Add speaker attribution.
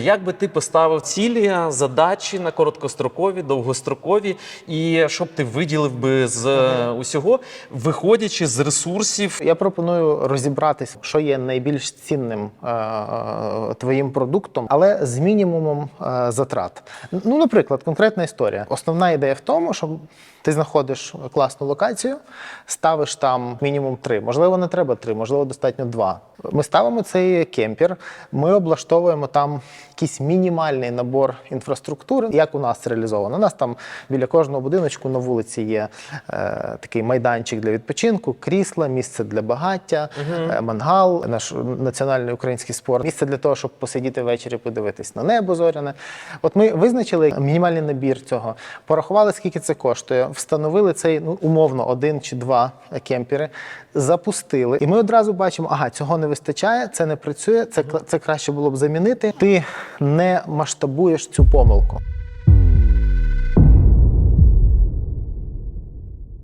Speaker 1: Як би ти поставив цілі, задачі на короткострокові, довгострокові, і щоб ти виділив би з е, усього, виходячи з ресурсів
Speaker 2: Я пропоную розібратися, що є найбільш цінним е, е, твоїм продуктом, але з мінімумом е, затрат. Ну, наприклад, конкретна історія. Основна ідея в тому, що ти знаходиш класну локацію, ставиш там мінімум три. Можливо, не треба три, можливо, достатньо два. Ми ставимо цей кемпер, ми облаштовуємо там якийсь мінімальний набор інфраструктури. Як у нас це реалізовано? У нас там біля кожного будиночку на вулиці є е, такий майданчик для відпочинку, крісла, місце для багаття, е, мангал, наш національний український спорт, місце для того, щоб посидіти ввечері, подивитись на небо зоряне. От ми визначили мінімальний набір цього, порахували, скільки це коштує, встановили цей ну умовно один чи два кемпери, запустили, і ми одразу бачимо, ага, цього не вистачає, це не працює, це, це краще було б замінити. Ти не масштабуєш цю помилку.